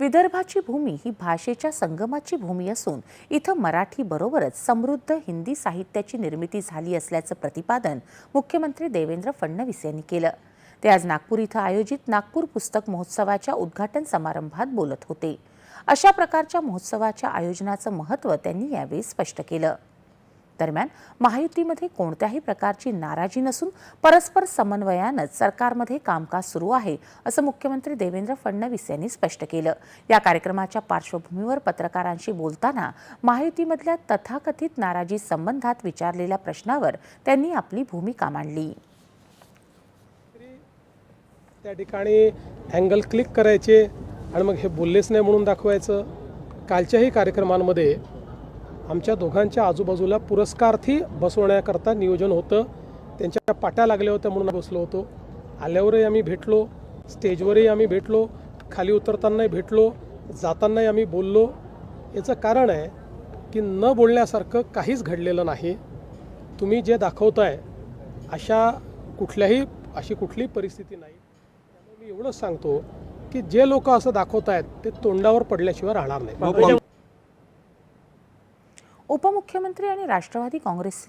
विदर्भाची भूमी ही भाषेच्या संगमाची भूमी असून इथं मराठी बरोबरच समृद्ध हिंदी साहित्याची निर्मिती झाली असल्याचं प्रतिपादन मुख्यमंत्री देवेंद्र फडणवीस यांनी केलं. ते आज नागपूर इथं आयोजित नागपूर पुस्तक महोत्सवाच्या उद्घाटन समारंभात बोलत होते. अशा प्रकारच्या महोत्सवाच्या आयोजनाचं महत्त्व त्यांनी यावेळी स्पष्ट केलं. दरम्यान महायुतीमध्ये कोणत्याही प्रकारची नाराजी नसून परस्पर समन्वयानंच सरकारमध्ये कामकाज सुरू आहे असं मुख्यमंत्री देवेंद्र फडणवीस यांनी स्पष्ट केलं. या कार्यक्रमाच्या पार्श्वभूमीवर पत्रकारांशी बोलताना महायुतीमधल्या तथाकथित नाराजी संबंधात विचारलेल्या प्रश्नावर त्यांनी आपली भूमिका मांडली. त्या ठिकाणी अँगल क्लिक करायचे आणि मग हे बोललेच नाही म्हणून दाखवायचं. कालच्याही कार्यक्रमांमध्ये आमच्या दोघांच्या आजूबाजूला पुरस्कार्थी बसवण्याकरता नियोजन होतं. त्यांच्या पाट्या लागल्या होत्या म्हणून बसलो होतो. आल्यावरही आम्ही भेटलो. स्टेजवरही आम्ही भेटलो. खाली उतरतानाही भेटलो. जातानाही आम्ही बोललो. याचं कारण आहे की न बोलण्यासारखं काहीच घडलेलं नाही. तुम्ही जे दाखवताय अशा कुठल्याही अशी कुठलीही परिस्थिती नाही. त्यामुळे मी एवढंच सांगतो की जे लोक असं दाखवत आहेत ते तोंडावर पडल्याशिवाय राहणार नाही. उपमुख्यमंत्री आणि राष्ट्रवादी काँग्रेसचे